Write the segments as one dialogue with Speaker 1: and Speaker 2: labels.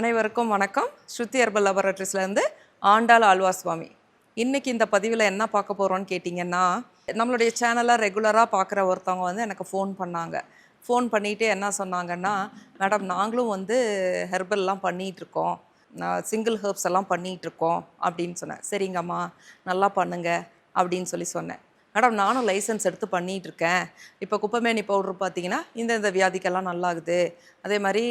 Speaker 1: அனைவருக்கும் வணக்கம். ஸ்ருதி ஹெர்பல் லெபரட்டரிஸ்லேருந்து ஆண்டாள் ஆழ்வா சுவாமி இன்றைக்கி இந்த பதிவில் என்ன பார்க்க போகிறோன்னு கேட்டிங்கன்னா நம்மளுடைய சேனலை ரெகுலராக பார்க்குற ஒருத்தவங்க வந்து எனக்கு ஃபோன் பண்ணாங்க. ஃபோன் பண்ணிகிட்டே என்ன சொன்னாங்கன்னா மேடம் நாங்களும் வந்து ஹெர்பல்லாம் பண்ணிகிட்டு இருக்கோம் நான் சிங்கிள் ஹெர்ப்ஸ் எல்லாம் பண்ணிகிட்டு இருக்கோம் அப்படின்னு சொன்னேன். சரிங்கம்மா நல்லா பண்ணுங்க அப்படின்னு சொல்லி சொன்னேன். மேடம் நானும் லைசன்ஸ் எடுத்து பண்ணிகிட்ருக்கேன். இப்போ குப்பைமேனி பவுட்ரு பார்த்தீங்கன்னா இந்த இந்த வியாதிக்கெல்லாம் நல்லாகுது. அதே மாதிரி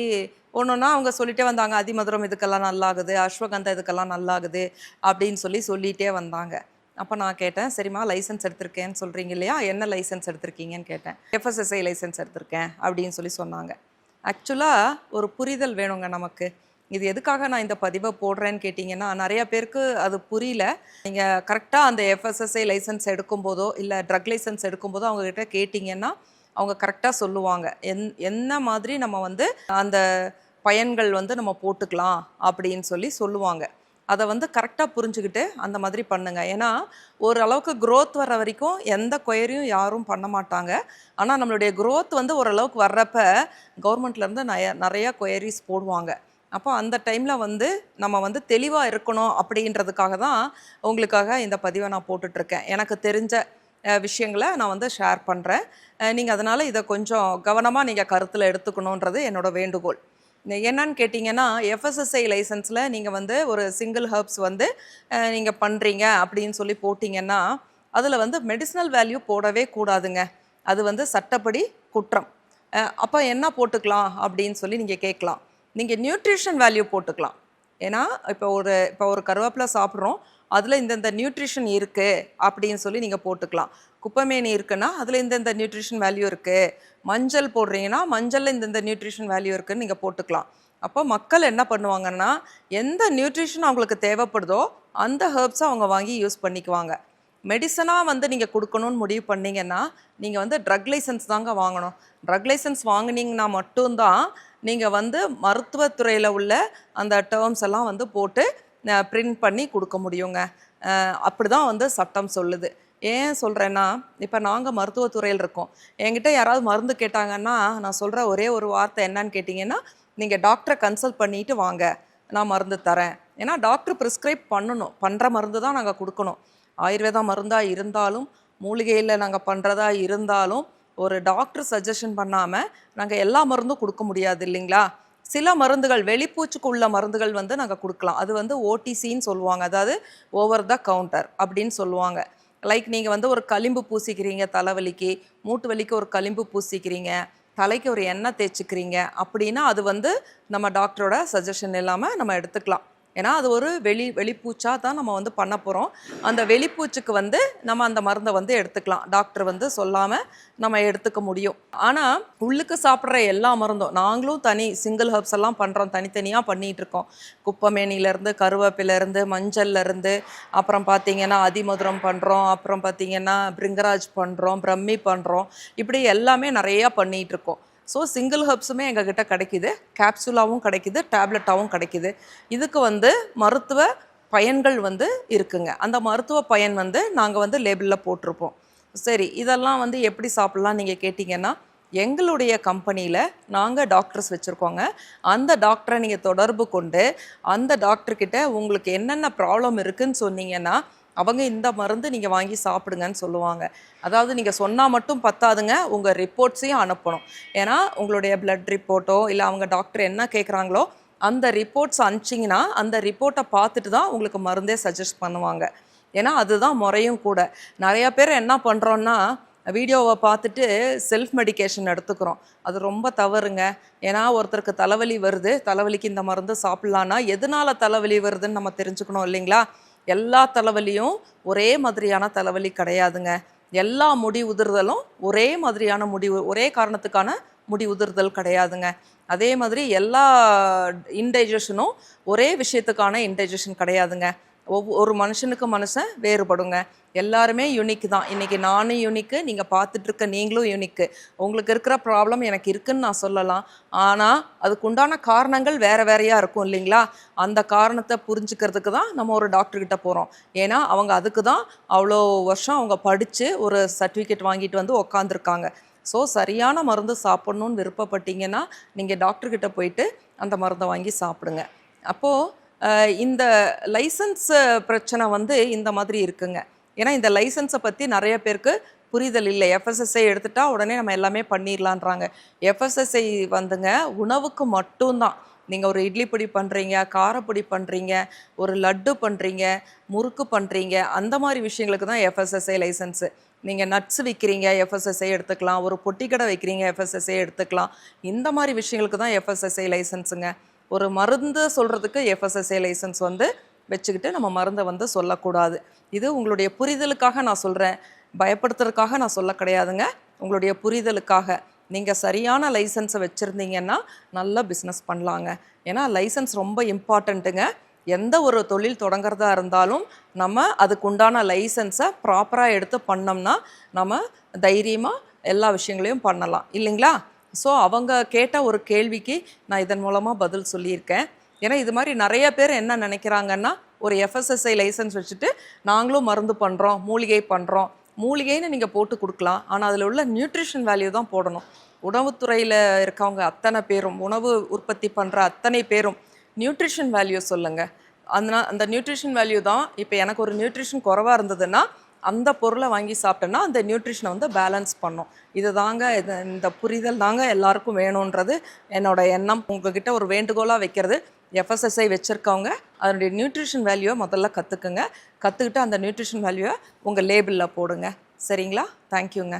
Speaker 1: ஒன்று ஒன்றா அவங்க சொல்லிட்டே வந்தாங்க அதிமதுரம் இதுக்கெல்லாம் நல்லாகுது அஸ்வகந்தா இதுக்கெல்லாம் நல்லாகுது அப்படின்னு சொல்லி சொல்லிகிட்டே வந்தாங்க. அப்போ நான் கேட்டேன் சரிம்மா லைசன்ஸ் எடுத்திருக்கேன்னு சொல்கிறீங்க இல்லையா? என்ன லைசன்ஸ் எடுத்திருக்கீங்கன்னு கேட்டேன். எஃப்எஸ்எஸ்ஐ லைசன்ஸ் எடுத்திருக்கேன் அப்படின்னு சொல்லி சொன்னாங்க. ஆக்சுவலாக ஒரு புரிதல் வேணுங்க நமக்கு. இது எதுக்காக நான் இந்த பதிவை போடுறேன்னு கேட்டிங்கன்னா நிறைய பேருக்கு அது புரியல. நீங்கள் கரெக்டாக அந்த எஃப்எஸ்எஸ்ஐ லைசன்ஸ் எடுக்கும்போதோ இல்லை ட்ரக் லைசன்ஸ் எடுக்கும்போதோ அவங்கக்கிட்ட கேட்டிங்கன்னா அவங்க கரெக்டாக சொல்லுவாங்க. என் என்ன மாதிரி நம்ம வந்து அந்த பயன்கள் வந்து நம்ம போட்டுக்கலாம் அப்படின்னு சொல்லி சொல்லுவாங்க. அதை வந்து கரெக்டாக புரிஞ்சுக்கிட்டு அந்த மாதிரி பண்ணுங்கள் ஏன்னா ஓரளவுக்கு க்ரோத் வர்ற வரைக்கும் எந்த கொயரியும் யாரும் பண்ண மாட்டாங்க. ஆனால் நம்மளுடைய க்ரோத் வந்து ஓரளவுக்கு வர்றப்ப கவர்மெண்ட்லேருந்து நிறைய நிறையா கொயரிஸ் போடுவாங்க. அப்போ அந்த டைமில் வந்து நம்ம வந்து தெளிவாக இருக்கணும் அப்படின்றதுக்காக தான் உங்களுக்காக இந்த பதிவை நான் போட்டுட்ருக்கேன் எனக்கு தெரிஞ்ச விஷயங்களை நான் வந்து ஷேர் பண்ணுறேன் நீங்கள் அதனால் இதை கொஞ்சம் கவனமாக நீங்கள் கருத்தில் எடுத்துக்கணுன்றது என்னோட வேண்டுகோள். என்னன்னு கேட்டிங்கன்னா எஃப்எஸ்எஸ்ஐ லைசன்ஸில் நீங்கள் வந்து ஒரு சிங்கிள் ஹர்ப்ஸ் வந்து நீங்கள் பண்ணுறீங்க அப்படின்னு சொல்லி போட்டிங்கன்னா அதில் வந்து மெடிசனல் வேல்யூ போடவே கூடாதுங்க. அது வந்து சட்டப்படி குற்றம். அப்போ என்ன போட்டுக்கலாம் அப்படின்னு சொல்லி நீங்கள் கேட்கலாம். நீங்கள் நியூட்ரிஷன் வேல்யூ போட்டுக்கலாம். ஏன்னா இப்போ ஒரு இப்போ ஒரு கருவேப்பிலை சாப்பிட்றோம். அதில் இந்தந்த நியூட்ரிஷன் இருக்குது அப்படின்னு சொல்லி நீங்கள் போட்டுக்கலாம். குப்பைமேனி இருக்குன்னா அதில் இந்தந்த நியூட்ரிஷன் வேல்யூ இருக்குது மஞ்சள் போடுறீங்கன்னா மஞ்சளில் இந்தந்த நியூட்ரிஷன் வேல்யூ இருக்குதுன்னு நீங்கள் போட்டுக்கலாம். அப்போ மக்கள் என்ன பண்ணுவாங்கன்னா எந்த நியூட்ரிஷன் அவங்களுக்கு தேவைப்படுதோ அந்த ஹெர்ப்ஸை அவங்க வாங்கி யூஸ் பண்ணிக்குவாங்க. மெடிசனாக வந்து நீங்கள் கொடுக்கணும்னு முடிவு பண்ணிங்கன்னா நீங்கள் வந்து ட்ரக் லைசன்ஸ் தாங்க வாங்கணும். ட்ரக் லைசன்ஸ் வாங்கினீங்கன்னா மட்டும்தான் நீங்கள் வந்து மருத்துவத்துறையில் உள்ள அந்த டேர்ம்ஸ் எல்லாம் வந்து போட்டு பிரிண்ட் பண்ணி கொடுக்க முடியுங்க. அப்படி தான் வந்து சட்டம் சொல்லுது. ஏன் சொல்கிறேன்னா இப்போ நாங்கள் மருத்துவத்துறையில் இருக்கோம். என்கிட்ட யாராவது மருந்து கேட்டாங்கன்னா நான் சொல்கிற ஒரே ஒரு வார்த்தை என்னன்னு கேட்டிங்கன்னா நீங்கள் டாக்டரை கன்சல்ட் பண்ணிட்டு வாங்க. நான் மருந்து தரேன். ஏன்னா டாக்டர் ப்ரிஸ்கிரைப் பண்ணணும். பண்ணுற மருந்து தான் நாங்கள் கொடுக்கணும். ஆயுர்வேதா மருந்தாக இருந்தாலும் மூலிகையில் நாங்கள் பண்ணுறதா இருந்தாலும் ஒரு டாக்டர் சஜஷன் பண்ணாமல் நாங்கள் எல்லா மருந்தும் கொடுக்க முடியாது இல்லைங்களா? சில மருந்துகள் வெளிப்பூச்சுக்கு உள்ள மருந்துகள் வந்து நாங்கள் கொடுக்கலாம். அது வந்து ஓடிசின்னு சொல்லுவாங்க. அதாவது ஓவர் த கவுண்டர் அப்படின்னு சொல்லுவாங்க. லைக் நீங்கள் வந்து ஒரு களிம்பு பூசிக்கிறீங்க தலைவலிக்கு மூட்டு வலிக்கு ஒரு களிம்பு பூசிக்கிறீங்க தலைக்கு ஒரு எண்ணெய் தேய்ச்சிக்கிறீங்க அப்படின்னா அது வந்து நம்ம டாக்டரோட சஜஷன் இல்லாமல் நம்ம எடுத்துக்கலாம். ஏன்னா அது ஒரு வெளி வெளிப்பூச்சா தான் நம்ம வந்து பண்ண போகிறோம் அந்த வெளிப்பூச்சுக்கு வந்து நம்ம அந்த மருந்தை வந்து எடுத்துக்கலாம். டாக்டர் வந்து சொல்லாமல் நம்ம எடுத்துக்க முடியும். ஆனால் உள்ளுக்கு சாப்பிட்ற எல்லா மருந்தும் நாங்களும் தனி சிங்கிள் ஹர்ப்ஸ் எல்லாம் பண்ணுறோம் தனித்தனியாக பண்ணிகிட்டு இருக்கோம். குப்பமேனிலேருந்து கருவேப்பிலேருந்து மஞ்சள்லேருந்து அப்புறம் பார்த்தீங்கன்னா அதிமதுரம் பண்ணுறோம் அப்புறம் பார்த்தீங்கன்னா பிரிங்கராஜ் பண்ணுறோம் பிரம்மி பண்ணுறோம் இப்படி எல்லாமே நிறையா பண்ணிகிட்டு இருக்கோம். ஸோ சிங்கிள் ஹர்ப்ஸுமே எங்ககிட்ட கிடைக்குது. கேப்சூலாகவும் கிடைக்குது டேப்லெட்டாகவும் கிடைக்குது. இதுக்கு வந்து மருத்துவ பயன்கள் வந்து இருக்குங்க. அந்த மருத்துவ பயன் வந்து நாங்கள் வந்து லேபிளில் போட்டிருப்போம். சரி இதெல்லாம் வந்து எப்படி சாப்பிட்லாம் நீங்கள் கேட்டிங்கன்னா எங்களுடைய கம்பெனியில் நாங்கள் டாக்டர்ஸ் வச்சுருக்கோங்க. அந்த டாக்டரை நீங்கள் தொடர்பு கொண்டு அந்த டாக்டர்கிட்ட உங்களுக்கு என்னென்ன ப்ராப்ளம் இருக்குன்னு சொன்னீங்கன்னா அவங்க இந்த மருந்து நீங்கள் வாங்கி சாப்பிடுங்கன்னு சொல்லுவாங்க. அதாவது நீங்கள் சொன்னால் மட்டும் பத்தாதுங்க உங்கள் ரிப்போர்ட்ஸையும் அனுப்பணும். ஏன்னா உங்களுடைய பிளட் ரிப்போர்ட்டோ இல்லை அவங்க டாக்டர் என்ன கேட்குறாங்களோ அந்த ரிப்போர்ட்ஸ் அனுப்பிச்சிங்கன்னா அந்த ரிப்போர்ட்டை பார்த்துட்டு தான் உங்களுக்கு மருந்தே சஜஸ்ட் பண்ணுவாங்க. ஏன்னா அதுதான் முறையும் கூட. நிறையா பேர் என்ன பண்ணுறோன்னா வீடியோவை பார்த்துட்டு செல்ஃப் மெடிகேஷன் எடுத்துக்கிறோம். அது ரொம்ப தவறுங்க. ஏன்னா ஒருத்தருக்கு தலைவலி வருது தலைவலிக்கு இந்த மருந்து சாப்பிட்லான்னா எதனால் தலைவலி வருதுன்னு நம்ம தெரிஞ்சுக்கணும் இல்லைங்களா? எல்லா தலைவலியும் ஒரே மாதிரியான தலைவலி கிடையாதுங்க. எல்லா முடி உதிர்தலும் ஒரே மாதிரியான முடி ஒரே காரணத்துக்கான முடி உதிர்தல் கிடையாதுங்க. அதே மாதிரி எல்லா இன்டைஜஷனும் ஒரே விஷயத்துக்கான இன்டைஜஷன் கிடையாதுங்க. ஒரு மனுஷனுக்கு மனுஷன் வேறுபடுங்க. எல்லாருமே யூனிக் தான். இன்னைக்கு நானும் யூனிக்கு நீங்கள் பார்த்துட்டு இருக்க நீங்களும் யூனிக்கு உங்களுக்கு இருக்கிற ப்ராப்ளம் எனக்கு இருக்குன்னு நான் சொல்லலாம். ஆனால் அதுக்குண்டான காரணங்கள் வேற வேறையாக இருக்கும் இல்லைங்களா? அந்த காரணத்தை புரிஞ்சுக்கிறதுக்கு தான் நம்ம ஒரு டாக்டர்கிட்ட போகிறோம் ஏன்னா அவங்க அதுக்கு தான் அவ்வளோ வருஷம் அவங்க படித்து ஒரு சர்டிஃபிகேட் வாங்கிட்டு வந்து உக்காந்துருக்காங்க. ஸோ சரியான மருந்து சாப்பிட்ணுன்னு விருப்பப்பட்டீங்கன்னா நீங்கள் டாக்டர்கிட்ட போயிட்டு அந்த மருந்தை வாங்கி சாப்பிடுங்க. அப்போது இந்த லைசன்ஸ் பிரச்சனை வந்து இந்த மாதிரி இருக்குங்க. ஏன்னா இந்த லைசன்ஸை பற்றி நிறைய பேருக்கு புரிதல் இல்லை. எஃப்எஸ்எஸ்ஐ எடுத்துட்டா உடனே நம்ம எல்லாமே பண்ணிடலான்றாங்க. எஃப்எஸ்எஸ்ஐ வந்துங்க உணவுக்கு மட்டும்தான். நீங்கள் ஒரு இட்லி பொடி பண்ணுறீங்க காரப்பொடி பண்ணுறீங்க ஒரு லட்டு பண்ணுறீங்க முறுக்கு பண்ணுறீங்க அந்த மாதிரி விஷயங்களுக்கு தான் எஃப்எஸ்எஸ்ஐ லைசன்ஸு. நீங்கள் நட்ஸ் விற்கிறீங்க எஃப்எஸ்எஸ்ஐ எடுத்துக்கலாம். ஒரு பொட்டி கடை வைக்கிறீங்க எஃப்எஸ்எஸ்ஐ எடுத்துக்கலாம். இந்த மாதிரி விஷயங்களுக்கு தான் எஃப்எஸ்எஸ்ஐ லைசன்ஸுங்க. ஒரு மருந்து சொல்கிறதுக்கு எஃப்எஸ்எஸ்ஏ லைசன்ஸ் வந்து வச்சுக்கிட்டு நம்ம மருந்தை வந்து சொல்லக்கூடாது. இது உங்களுடைய புரிதலுக்காக நான் சொல்கிறேன் பயப்படுத்துறதுக்காக நான் சொல்ல கிடையாதுங்க. உங்களுடைய புரிதலுக்காக. நீங்கள் சரியான லைசன்ஸை வச்சுருந்தீங்கன்னா நல்ல பிஸ்னஸ் பண்ணலாங்க. ஏன்னா லைசன்ஸ் ரொம்ப இம்பார்ட்டண்ட்டுங்க எந்த ஒரு தொழில் தொடங்குறதா இருந்தாலும் நம்ம அதுக்கு உண்டான லைசன்ஸை ப்ராப்பராக எடுத்து பண்ணோம்னா நம்ம தைரியமாக எல்லா விஷயங்களையும் பண்ணலாம். இல்லைங்களா? ஸோ அவங்க கேட்ட ஒரு கேள்விக்கு நான் இதன் மூலமாக பதில் சொல்லியிருக்கேன். ஏன்னா இது மாதிரி நிறைய பேர் என்ன நினைக்கிறாங்கன்னா ஒரு எஃப்எஸ்எஸ்ஐ லைசன்ஸ் வச்சுட்டு நாங்களும் மருந்து பண்ணுறோம் மூலிகை பண்ணுறோம் மூலிகைன்னு நீங்கள் போட்டு கொடுக்கலாம். ஆனால் அதில் உள்ள நியூட்ரிஷன் வேல்யூ தான் போடணும். உணவுத்துறையில் இருக்கவங்க அத்தனை பேரும் உணவு உற்பத்தி பண்ணுற அத்தனை பேரும் நியூட்ரிஷன் வேல்யூ சொல்லுங்கள் அந்த அந்த நியூட்ரிஷன் வேல்யூ தான் இப்போ எனக்கு ஒரு நியூட்ரிஷன் குறைவாக இருந்ததுன்னா அந்த பொருளை வாங்கி சாப்பிட்டோன்னா அந்த நியூட்ரிஷனை வந்து பேலன்ஸ் பண்ணும். இது தாங்க இது இந்த புரிதல் தாங்க எல்லாருக்கும் வேணுன்றது. என்னோட எண்ணம். உங்ககிட்ட ஒரு வேண்டுகோளாக வைக்கிறது. எஃப்எஸ்எஸ்ஐ வச்சுருக்கவங்க அதனுடைய நியூட்ரிஷன் வேல்யூவை முதல்ல கற்றுக்குங்க கற்றுக்கிட்டு அந்த நியூட்ரிஷன் வேல்யூவை உங்கள் லேபிளில் போடுங்க. சரிங்களா? தேங்க்யூங்க